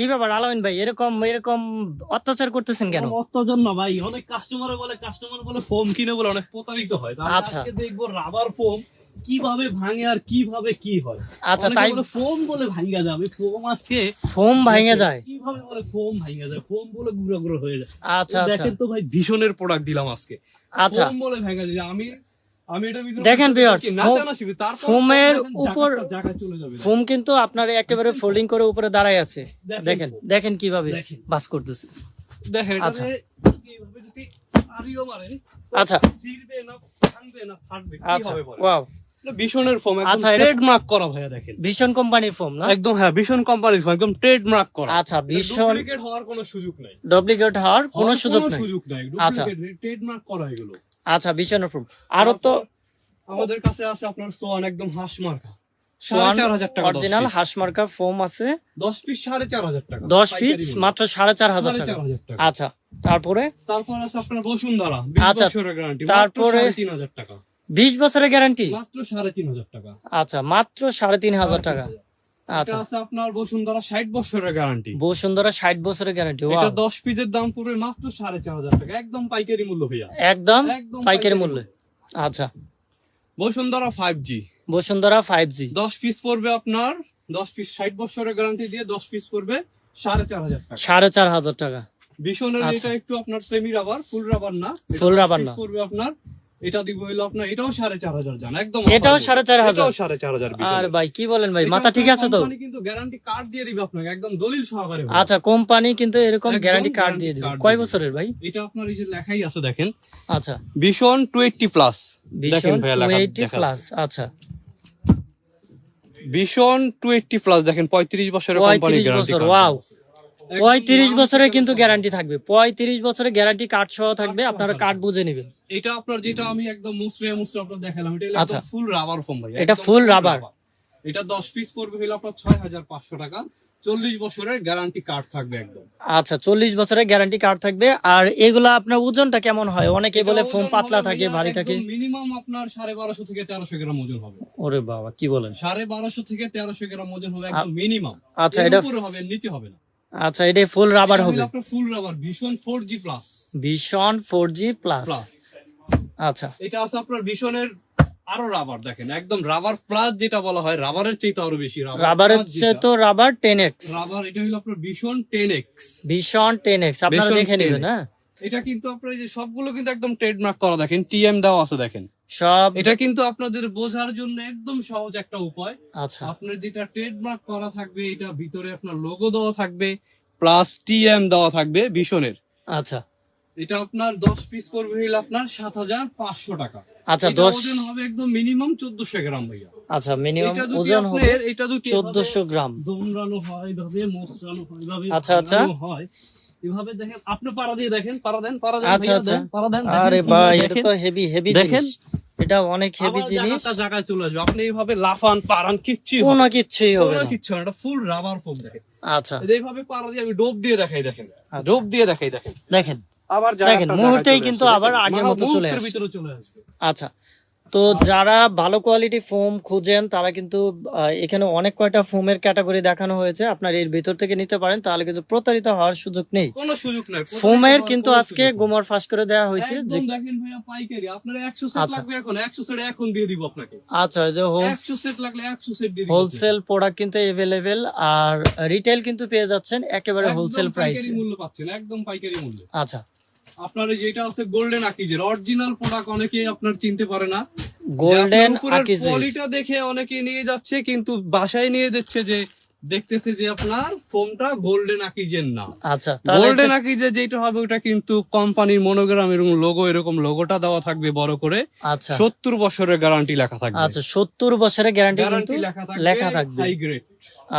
কি ব্যাপার আলামিন ভাই? এরকম এরকম অত্যাচার করতেছেন কেন? অত্যাচার না ভাই। অনেক কাস্টমার বলে কাস্টমার বলে ফোম কিনে বলে অনেক প্রতারিত হয়। তো আচ্ছা। আজকে দেখব রাবার ফোম কীভাবে ভাঙে আর কীভাবে কি হয়। আচ্ছা, তাই- ফোম বলে ভাঙা যাবে ফোম আজকে ফোম ভাঙে যায়? কীভাবে বলে ফোম ভাঙা যায়? ফোম বলে গুঁড়ো গুঁড়ো হয়ে যায়। আচ্ছা আচ্ছা। দেখেন তো ভাই ভীষণের প্রোডাক্ট দিলাম আজকে। আচ্ছা। ফোম বলে ভাঙা যায়। আমি দেখেন ফোমের উপর- ফোম কিন্তু আপনার একেবারে ফোল্ডিং করে উপরে দাঁড়ায় আছে। দেখেন দেখেন কীভাবে বাস করতেছে। দেখেন আচ্ছা। আচ্ছা। আচ্ছা ওয়াও ভীষণের আচ্ছা, ট্রেডমার্ক করা ভাইয়া দেখেন। ভীষণ কোম্পানির না? একদম হ্যাঁ ভীষণ কোম্পানির ফোম একদম ট্রেডমার্ক করা। আচ্ছা ভীষণ ডুপ্লিকেট হওয়ার কোনো সুযোগ নাই। ডুপ্লিকেট হওয়ার কোনো সুযোগ নেই। সুযোগ নাই। আচ্ছা। ট্রেডমার্ক করা এগুলো। আচ্ছা ফোম আরও তো আমাদের কাছে আছে আপনার সোয়ান একদম হাঁস মার্কা। অরিজিনাল ফোম আছে। দশ পিস সাড়ে চার হাজার টাকা দশ পিস মাত্র সাড়ে চার হাজার টাকা। চার হাজার টাকা। আচ্ছা তারপরে? তারপর আছে আপনার বসুন্ধরা আচ্ছা, তারপরে- তারপরে তিন হাজার টাকা। বিশ বছরের গ্যারান্টি মাত্র সাড়ে তিন হাজার টাকা। আচ্ছা মাত্র সাড়ে তিন হাজার টাকা। আচ্ছা। আছে আপনার বসুন্ধরা ষাট বছরের গ্যারান্টি বসুন্ধরা ষাট বছরের গ্যারান্টি এটা দশ পিসের দাম পড়বে মাত্র সাড়ে চার হাজার টাকা একদম পাইকারি মূল্য ভাইয়া। একদম একদম পাইকারি পাইকারি আচ্ছা। Bashundhara five G Bashundhara five G দশ পিস পড়বে আপনার দশ পিস ষাট বছরের গ্যারান্টি দিয়ে দশ পিস পড়বে সাড়ে চার হাজার টাকা। সাড়ে চার হাজার টাকা। ভীষণের আচ্ছা। এটা একটু আপনার সেমি রাবার ফুল রাবার না এটা Full 10 rubber piece না। পড়বে আপনার এটা দিব হইল আপনার এটাও সাড়ে চার হাজার জান একদম এটাও সাড়ে চার হাজার? সাড়ে চার হাজার আর ভাই কি বলেন ভাই মাথা ঠিক আছে তো? কোম্পানি কিন্তু গ্যারান্টি কার্ড দিয়ে দিবে আপনাকে একদম দলিল সহকারে আচ্ছা কোম্পানি কিন্তু এরকম গ্যারান্টি কার্ড দিয়ে দিবে। কয় বছরের ভাই? এটা আপনার এই যে লেখাই আছে দেখেন। আচ্ছা। ভীষণ টুয়েন্টি প্লাস দেখেন লেখা প্লাস আচ্ছা। ভীষণ টুয়েন্টি প্লাস দেখেন পঁয়ত্রিশ বছরের কোম্পানি গ্যারান্টি বছর ওয়াও পঁয়ত্রিশ বছরে কিন্তু গ্যারান্টি থাকবে। পঁয়ত্রিশ বছরের গ্যারান্টি কার্ড সহ থাকবে আপনারা কার্ড বুঝে নেবেন। এটা আপনার যেটা আমি একদম মুসরে মুসরে আপনার দেখালাম এটা আচ্ছা। ফুল রাবার ফোম ভাই এটা full rubber। এটা দশ পিস পড়বে হলো আপনার ছয় হাজার পাঁচশো টাকা। চল্লিশ বছরের গ্যারান্টি কার্ড থাকবে একদম। আচ্ছা চল্লিশ বছরের গ্যারান্টি কার্ড থাকবে। আর এগুলা আপনার ওজনটা কেমন হয়? অনেকে বলে ফোম পাতলা থাকে ভারী থাকে। মিনিমাম আপনার সাড়ে বারোশো থেকে তেরোশো গ্রাম ওজন হবে। ওরে বাবা কি বলেন? সাড়ে বারোশো থেকে তেরোশো গ্রাম ওজন হবে একদম মিনিমাম আচ্ছা, এটা- হবে নিচে হবে না। আচ্ছা এটা ফুল রাবার হবে। আপনার full rubber Vision four G plus Vision four G plus plus আচ্ছা। এটা আছে আপনার ভীষণের আরও রাবার দেখেন একদম রাবার প্লাস যেটা বলা হয় রাবারের চেয়ে আরও বেশি রাবার রাবারের চেয়ে তো রাবার টেন এক্স রাবার এটা হলো আপনার Vision ten X Vision ten X আপনারা দেখে নেবেন হ্যাঁ? এটা কিন্তু আপনার এই যে সবগুলো কিন্তু একদম ট্রেডমার্ক করা দেখেন টিএম দাও আছে দেখেন। সব এটা কিন্তু আপনাদের বোঝার জন্য একদম সহজ একটা উপায়। আচ্ছা। আপনার যেটা ট্রেডমার্ক করা থাকবে এটা ভিতরে আপনার লোগো দেওয়া থাকবে প্লাস টিএম দেওয়া থাকবে ভীষণের। আচ্ছা। এটা আপনার দশ পিস পড়বে হইলে আপনার সাত হাজার পাঁচশো টাকা। আচ্ছা দশ ওজন হবে একদম মিনিমাম চোদ্দশো গ্রাম ভাইয়া। আচ্ছা মিনিমাম ওজন হবে এটা যদি চোদ্দশো গ্রাম। দমরানো হয় এভাবে মোসরানো হয় এভাবে আচ্ছা, আচ্ছা। হয় এভাবে দেখেন আপনি পাড়া দিয়ে দেখেন পাড়া দেন পাড়া দেন আচ্ছা আচ্ছা। পাড়া দেন আরে ভাই এটা তো হেভি হেভি দেখেন। এটা অনেক হেভি জিনিস। জায়গায় চলে আসবে। আপনি এইভাবে লাফান পারান কিচ্ছু কোনো কিছুই হবে না। কিচ্ছু না। এটা ফুল রাবার ফোম দেখেন। আচ্ছা। এইভাবে পারা দিয়ে আমি ডোব দিয়ে দেখাই দেখেন। আচ্ছা। ডোব দিয়ে দেখাই দেখেন। দেখেন। আবার দেখেন, মুহূর্তেই কিন্তু আবার আগের মতো চলে আসবে। আচ্ছা। তো যারা ভালো কোয়ালিটি ফোম খুঁজেন তারা কিন্তু এখানে অনেক কয়টা ফোমের ক্যাটাগরি দেখানো হয়েছে। আপনার এর ভিতর থেকে নিতে পারেন তাহলে কিন্তু প্রতারিত হওয়ার সুযোগ নেই। কোনো সুযোগ নাই ফোমের কিন্তু আজকে গোমর ফাঁস করে দেওয়া হয়েছে একদম দেখেন ভাইয়া পাইকারি আপনার একশো সেট। লাগবে এখন একশো সেট এখন দিয়ে দিব আপনাকে। আচ্ছা যে একশো সেট লাগলে একশো সেট দিয়ে দিব। হোলসেল প্রোডাক্ট কিন্তু এভেলেবেল আর রিটেল কিন্তু পেয়ে যাচ্ছেন একেবারে হোলসেল প্রাইসে পাইকারি মূল্য পাচ্ছেন একদম পাইকারি মূল্য। আচ্ছা। আপনার যেটা আছে গোল্ডেন আকিজের অরিজিনাল প্রোডাক্ট অনেকে আপনার চিনতে পারে না। গোল্ডেন আকিজে কোয়ালিটা দেখে অনেকে নিয়ে যাচ্ছে কিন্তু বাসায় নিয়ে যাচ্ছে যে দেখতেছে যে আপনার ফোনটা গোল্ডেন আকিজের না। আচ্ছা গোল্ডেন আকিজে যেটা হবে ওটা কিন্তু কোম্পানির মনোগ্রাম এরকম লোগো এরকম লোগোটা দেওয়া থাকবে বড় করে। আচ্ছা। সত্তর বছরের গ্যারান্টি লেখা থাকবে। আচ্ছা সত্তর বছরের গ্যারান্টি লেখা থাকবে লেখা থাকবে। হাই গ্রেড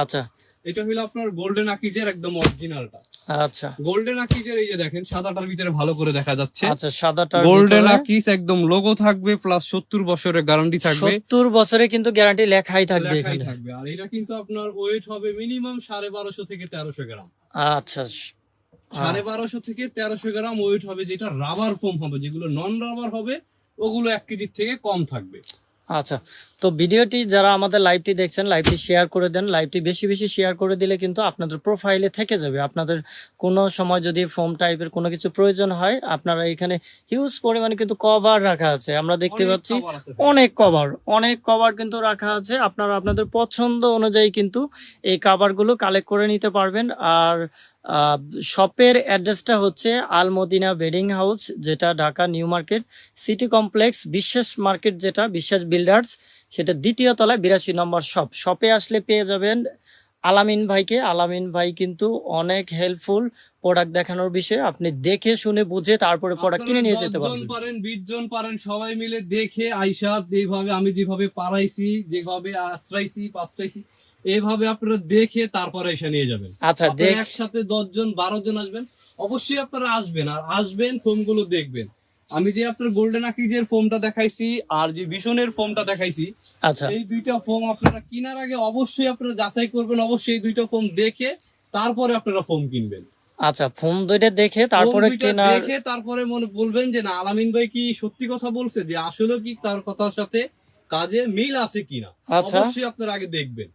আচ্ছা এটা হলো আপনার গোল্ডেন আকিজের একদম অরিজিনালটা আচ্ছা। গোল্ডেন আকিজের এই যে দেখেন সাদাটার ভিতরে ভালো করে দেখা যাচ্ছে। আচ্ছা সাদাটার গোল্ডেন আকিস একদম লোগো থাকবে প্লাস সত্তর বছরের গ্যারান্টি থাকবে। সত্তর বছরে কিন্তু গ্যারান্টি লেখাই থাকবে লেখাই থাকবে। আর এটা কিন্তু আপনার ওয়েট হবে মিনিমাম সাড়ে বারোশো থেকে তেরোশো গ্রাম। আচ্ছা সাড়ে বারোশো থেকে তেরোশো গ্রাম ওয়েট হবে যেটা রাবার ফোম হবে যেগুলো নন রাবার হবে ওগুলো এক কেজির থেকে কম থাকবে। আচ্ছা তো ভিডিওটি যারা আমাদের লাইভটি দেখছেন লাইভটি শেয়ার করে দেন। লাইভটি বেশি বেশি শেয়ার করে দিলে কিন্তু আপনাদের প্রোফাইলে থেকে যাবে। আপনাদের কোনো সময় যদি ফোম টাইপের কোনো কিছু প্রয়োজন হয় আপনারা এখানে হিউজ পরিমাণে কিন্তু কভার রাখা আছে। আমরা দেখতে পাচ্ছি। অনেক কভার অনেক কভার কিন্তু রাখা আছে। আপনারা আপনাদের পছন্দ অনুযায়ী কিন্তু এই কাভারগুলো কালেক্ট করে নিতে পারবেন। আর শপের অ্যাড্রেসটা হচ্ছে আলমদিনা বেডিং হাউস যেটা Dhaka new market city complex Biswas market যেটা, বিশ্বাস বিল্ডার্স সেটা দ্বিতীয় তলায় বিরাশি নম্বর শপ শপে আসলে পেয়ে যাবেন আলামিন ভাইকে আলামিন ভাই কিন্তু অনেক হেল্পফুল প্রোডাক্ট দেখানোর বিষয়ে আপনি দেখে শুনে বুঝে তারপরে প্রোডাক্ট কিনে নিয়ে যেতে পারবেন। পারেন বিশ জন পারেন সবাই মিলে দেখে আইসা এইভাবে আমি যেভাবে পারাইছি যেভাবে আশ্রাইছি পাশ্রাইছি এইভাবে আপনারা দেখে তারপরে এসে নিয়ে যাবেন। আচ্ছা একসাথে দশ জন বারো জন আসবেন অবশ্যই আপনারা আসবেন আর আসবেন ফোমগুলো দেখবেন। আমি যে আপনার গোল্ডেন আকিজের ফোমটা দেখাইছি আর যে ভীষণের ফোমটা দেখাইছি আচ্ছা। এই দুইটা ফোম আপনারা কেনার আগে অবশ্যই আপনারা যাচাই করবেন অবশ্যই এই দুইটা ফোম দেখে তারপরে আপনারা ফোম কিনবেন। আচ্ছা ফোন দুইটা দেখে তারপরে কেনার দেখে তারপরে মনে বলবেন যে না আলামিন ভাই কি সত্যি কথা বলছে যে আসলে কি তার কথার সাথে কাজে মিল আছে কিনা? আচ্ছা। অবশ্যই আপনারা আগে দেখবেন।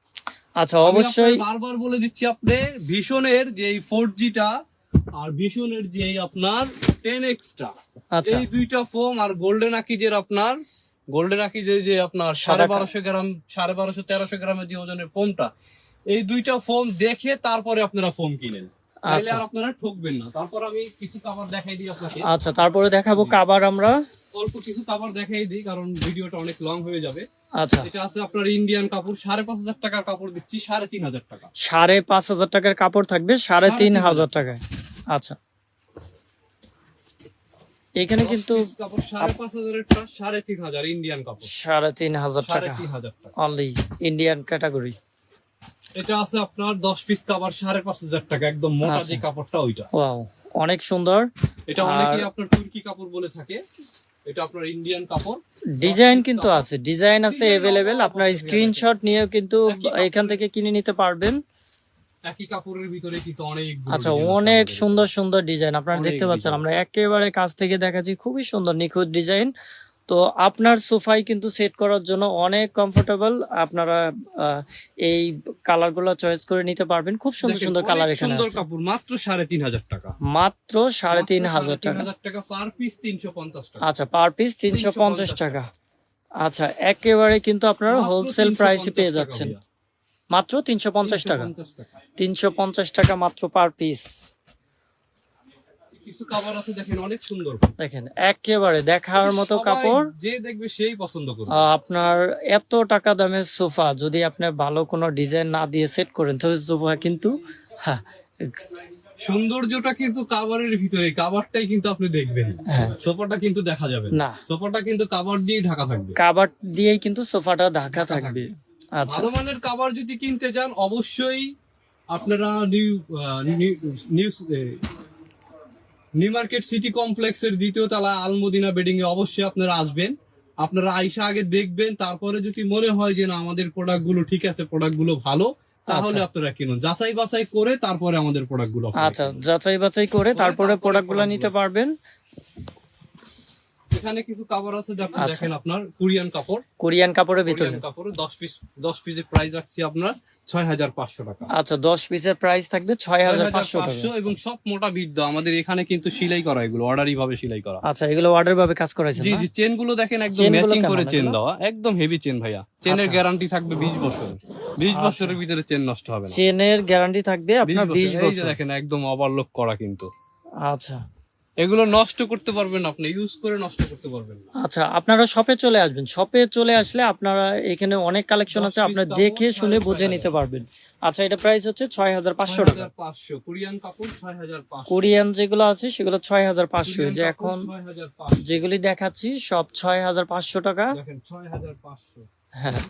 আচ্ছা অবশ্যই বারবার বলে দিচ্ছি আপনি ভীষণের যে এই ফোর জিটা আর ভীষণের যে আপনার টেন এক্সটা আচ্ছা। এই দুইটা ফোম আর গোল্ডেন আকিজের আপনার গোল্ডেন আকিজের যে আপনার সাড়ে বারোশো গ্রাম সাড়ে বারোশো তেরোশো গ্রামের যে ওজনের ফোমটা এই দুইটা ফোম দেখে তারপরে আপনারা ফোম কিনেন। তাহলে আচ্ছা। আর আপনারা ঠকবেন না। তারপর আমি কিছু কাবার দেখাই দিই আপনাকে। আচ্ছা তারপরে দেখাবো কাবার আমরা। অল্প কিছু কাপড় দেখাই দিই কারণ ভিডিওটা অনেক লং হয়ে যাবে। আচ্ছা। এটা আছে আপনার ইন্ডিয়ান কাপড় সাড়ে পাঁচ হাজার টাকার কাপড় দিচ্ছি সাড়ে তিন হাজার টাকা। সাড়ে পাঁচ হাজার টাকার কাপড় থাকবে সাড়ে তিন হাজার টাকায়। আচ্ছা। এখানে কিন্তু সাড়ে তিন হাজার ইন্ডিয়ান কাপড়। সাড়ে তিন হাজার টাকা। অনলি ইন্ডিয়ান ক্যাটাগরি এটা আছে আপনার দশ পিস কাপড় সাড়ে পাঁচ হাজার টাকা একদম মোটা আচ্ছা। যে কাপড়টা ওইটা। ওয়াও অনেক সুন্দর। এটা অনেকেই আপনার তুর্কি কাপড় বলে থাকে। এটা আপনার ইন্ডিয়ান কাপড়। ডিজাইন কিন্তু আছে। ডিজাইন আছে এভেলেবেল আপনার স্ক্রিনশট নিয়েও কিন্তু এখান থেকে কিনে নিতে পারবেন। একই কাপড়ের ভিতরে কিন্তু অনেক আচ্ছা অনেক সুন্দর সুন্দর ডিজাইন আপনারা দেখতে পাচ্ছেন আমরা একেবারে কাছ থেকে দেখাচ্ছি খুবই সুন্দর নিখুঁত ডিজাইন তো আপনার সোফাই কিন্তু সেট করার জন্য অনেক কমফোর্টেবল আপনারা এই কালারগুলো চয়েস করে নিতে পারবেন। খুব সুন্দর সুন্দর কালার এখানে সুন্দর কাপড় মাত্র সাড়ে তিন হাজার টাকা। মাত্র সাড়ে তিন হাজার টাকা। টাকা পার পিস তিনশো পঞ্চাশ টাকা। আচ্ছা পার পিস তিনশো পঞ্চাশ টাকা। আচ্ছা একেবারে কিন্তু আপনারা হোলসেল 350 প্রাইসে পেয়ে যাচ্ছেন। মাত্র তিনশো পঞ্চাশ টাকা। তিনশো পঞ্চাশ টাকা। মাত্র পার পিস কিছু কাপড় আছে দেখেন অনেক সুন্দর। দেখেন একেবারে দেখার মতো কাপড়। যে দেখবে সেই পছন্দ করবে। আপনার এত টাকা দামের সোফা যদি আপনি ভালো কোনো ডিজাইন না দিয়ে সেট করেন সোফা কিন্তু হ্যাঁ, সৌন্দর্যটা কিন্তু কাভারের ভিতরে কাভারটাই কিন্তু আপনি দেখবেন। হ্যাঁ। সোফাটা কিন্তু দেখা যাবে না। সোফাটা কিন্তু কাভার দিয়ে ঢাকা থাকবে। দিয়েই কিন্তু সোফাটা ঢাকা থাকবে। ভালো মানের কাভার যদি কিনতে চান অবশ্যই আপনারা new new- new market city কমপ্লেক্সের দ্বিতীয় তলা আলমদিনা বেডিং এ অবশ্যই আপনারা আসবেন। আপনারা আইসা আগে দেখবেন তারপরে যদি মনে হয় যে না আমাদের প্রোডাক্টগুলো ঠিক আছে প্রোডাক্টগুলো ভালো তাহলে আপনারা কিনুন। যাচাই বাছাই করে তারপরে আমাদের প্রোডাক্টগুলো আচ্ছা যাচাই বাছাই করে তারপরে তারপরে প্রোডাক্টগুলো নিতে পারবেন। এখানে কিছু কাপড় আছে দেখেন আচ্ছা। আপনার কোরিয়ান কাপড়। কোরিয়ান কাপড়ের ভিতরে? কাপড় দশ পিস দশ পিসের প্রাইস রাখছি আপনার ছয় হাজার পাঁচশো টাকা। আচ্ছা দশ পিসের প্রাইস থাকবে ছয় হাজার পাঁচশো টাকা। এবং সব মোটা বিদ্যা আমাদের এখানে কিন্তু সেলাই করা এগুলো অর্ডারি ভাবে সেলাই করা। আচ্ছা এগুলো অর্ডার ভাবে কাজ করাইছেন জি জি চেনগুলো দেখেন একদম ম্যাচিং করে চেন দেওয়া। একদম হেভি চেন ভাইয়া। চেনের আচ্ছা। গ্যারান্টি থাকবে বিশ বছর বিশ বছরের ভিতরে চেন নষ্ট হবে না। চেনের গ্যারান্টি থাকবে 20 আপনার বিশ বছর। এই যে বছর। দেখেন একদম ওভারলোক করা কিন্তু। আচ্ছা। এগুলো নষ্ট করতে পারবেন আপনি ইউজ করে নষ্ট করতে পারবেন না। আচ্ছা আপনারা শপে চলে আসবেন। শপে চলে আসলে আপনারা এখানে অনেক কালেকশন আছে আপনারা দেখে শুনে বুঝে নিতে পারবেন। আচ্ছা এটা প্রাইস হচ্ছে ছয় হাজার পাঁচশো টাকা। 6500 কোরিয়ান কাপড় ছয় হাজার পাঁচশো। কোরিয়ান যেগুলো আছে সেগুলো ছয় হাজার পাঁচশো। যে এখন পাঁচশো। যেগুলি দেখাচ্ছি সব ছয় হাজার পাঁচশো টাকা। দেখেন ছয় হাজার পাঁচশো। হ্যাঁ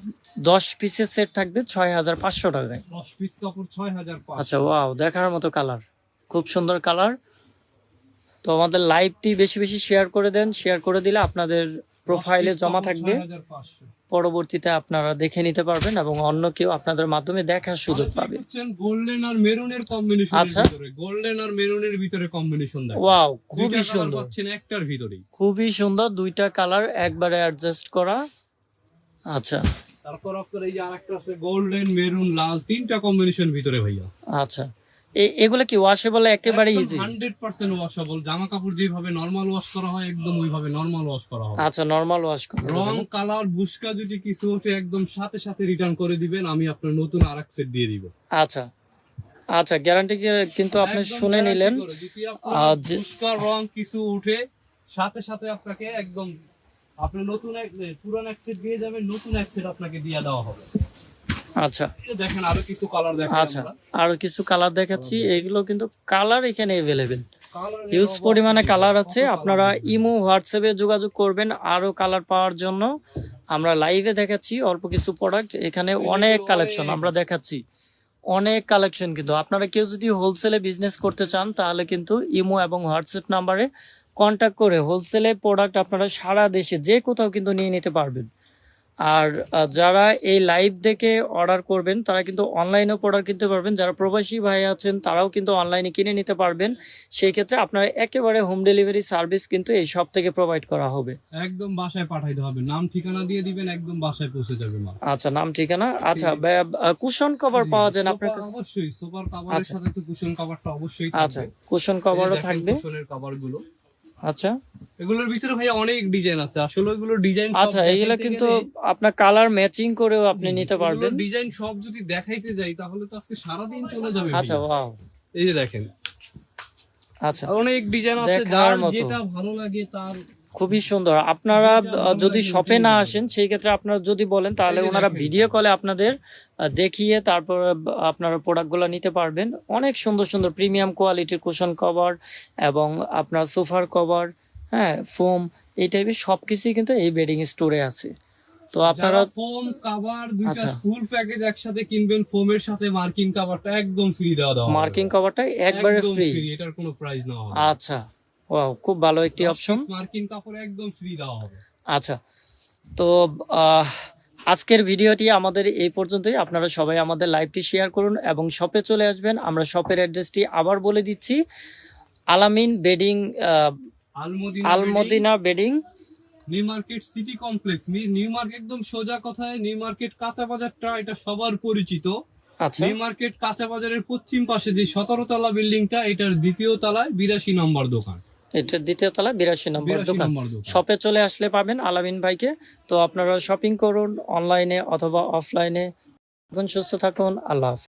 দশ পিসের সেট থাকবে ছয় হাজার পাঁচশো টাকায়। দশ পিস কাপড় ছয় হাজার আচ্ছা ওয়াও দেখার মতো কালার খুব সুন্দর কালার তো আমাদের লাইভটি বেশি বেশি শেয়ার করে দেন। শেয়ার করে দিলে আপনাদের প্রোফাইলে জমা থাকবে। পরবর্তীতে আপনারা দেখে নিতে পারবেন এবং অন্য কেউ আপনাদের মাধ্যমে দেখার সুযোগ পাবে। গোল্ডেন আর মেরুনের কম্বিনেশন আচ্ছা। গোল্ডেন আর মেরুনের ভিতরে কম্বিনেশন ওয়াও খুবই সুন্দর। পাচ্ছেন একটার ভিতরেই। খুবই সুন্দর দুইটা কালার একবারে অ্যাডজাস্ট করা। আচ্ছা। তারপর আপনার এই যে আরেকটা আছে গোল্ডেন মেরুন লাল তিনটা কম্বিনেশন ভিতরে ভাইয়া। আচ্ছা। এগুলো কি ওয়াশেবল একেবারে ইজি হান্ড্রেড পার্সেন্ট ওয়াশেবল জামা কাপড় যেভাবে নরমাল ওয়াশ করা হয় একদম ওইভাবে নর্মাল ওয়াশ করা হবে। আচ্ছা নর্মাল ওয়াশ করা রং কালার বুসকা যদি কিছু ওঠে একদম সাথে সাথে রিটার্ন করে দিবেন আমি আপনার নতুন আর এক সেট দিয়ে দিব। আচ্ছা। আচ্ছা গ্যারান্টি কিন্তু আপনি শুনে নিলেন। বুসকা রং কিছু উঠে সাথে সাথে আপনাকে একদম আপনি নতুন এক পুরান এক সেট দিয়ে যাবেন নতুন এক সেট আপনাকে দিয়ে দেওয়া হবে। আচ্ছা। দেখেন আরও কিছু কালার দেখেন আচ্ছা আরও কিছু কালার দেখাচ্ছি। এগুলো কিন্তু কালার এখানে এভেলেবেল হিউজ পরিমাণে কালার আছে। আপনারা ইমো হোয়াটসঅ্যাপে যোগাযোগ করবেন আরও কালার পাওয়ার জন্য। আমরা লাইভে দেখাচ্ছি অল্প কিছু প্রোডাক্ট এখানে অনেক কালেকশন আমরা দেখাচ্ছি। অনেক কালেকশন কিন্তু। আপনারা কেউ যদি হোলসেলে বিজনেস করতে চান তাহলে কিন্তু ইমো এবং হোয়াটসঅ্যাপ নাম্বারে কন্ট্যাক্ট করে হোলসেলে প্রোডাক্ট আপনারা সারা দেশে যে কোথাও কিন্তু নিয়ে নিতে পারবেন। আর যারা এই লাইভ দেখে অর্ডার করবেন তারা কিন্তু অনলাইনেও প্রোডাক্ট কিনতে পারবেন। যারা প্রবাসী ভাই আছেন তারাও কিন্তু অনলাইনে কিনে নিতে পারবেন। সেই ক্ষেত্রে আপনার একেবারে হোম ডেলিভারি সার্ভিস কিন্তু এই সব থেকে প্রোভাইড করা হবে। একদম বাসায় পাঠাইতে হবে। নাম ঠিকানা দিয়ে দিবেন একদম বাসায় পৌঁছে যাবে মাল। আচ্ছা নাম ঠিকানা? আচ্ছা কুশন কভার পাওয়া যায় আপনার কাছে? অবশ্যই সোফার কাভারের আচ্ছা। সাথে তো কুশন কাভারটা অবশ্যই আচ্ছা কুশন কভারও থাকবে। কুশনের কাভারগুলো আচ্ছা। এগুলোর ভিতরে ভাই অনেক ডিজাইন আছে। আসলে ওইগুলো ডিজাইন আচ্ছা এগুলো কিন্তু আপনার কালার ম্যাচিং করেও আপনি নিতে পারবেন। ডিজাইন সব যদি দেখাইতে যাই তাহলে তো আজকে সারাদিন চলে যাবে আচ্ছা ভাইয়া। ওয়াও এই যে দেখেন। আচ্ছা। অনেক ডিজাইন আছে যার যেটা ভালো লাগে তার খুবই সুন্দর। আপনারা যদি শপে না আসেন সেই ক্ষেত্রে আপনারা যদি বলেন তাহলে ওনারা ভিডিও কলে আপনাদের দেখিয়ে তারপর আপনারা প্রোডাক্টগুলো নিতে পারবেন। অনেক সুন্দর সুন্দর প্রিমিয়াম কোয়ালিটির কুশন কভার এবং আপনার সোফার কভার হ্যাঁ ফোম এই টাইপের সবকিছুই কিন্তু এই বেডিং স্টোরে আছে। তো আপনারা ফোম কাভার দুইটা আচ্ছা। ফুল প্যাকেজ একসাথে কিনবেন ফোমের সাথে মার্কিং কাভারটা একদম ফ্রি দেওয়া হবে। মার্কিং কভারটা একবারে ফ্রি এটার কোনো প্রাইস না। আচ্ছা। ওয়াও খুব ভালো একটি অপশন মার্কিং কাপড় একদম ফ্রি দেওয়া হবে। আচ্ছা তো আজকের ভিডিওটি আমাদের এই পর্যন্তই। আপনারা সবাই আমাদের লাইভটি শেয়ার করুন এবং শপে চলে আসবেন। আমরা শপের অ্যাড্রেসটি আবার বলে দিচ্ছি। Alamin bedding Almadina bedding. New market city complex new market একদম সোজা কথায় নিউ মার্কেট কাঁচা বাজারটা এটা সবার পরিচিত। আচ্ছা। নিউ মার্কেট কাঁচা বাজারের পশ্চিম পাশে যে সতেরো তলা বিল্ডিংটা এটার দ্বিতীয় তলায় বিরাশি নম্বর দোকান। এটা দ্বিতীয় তলা বিরাশি নম্বর দোকান। শপে চলে আসলে পাবেন আলামিন ভাইকে। তো আপনারা শপিং করুন অনলাইনে অথবা অফলাইনে সুস্থ থাকুন আল্লাহ।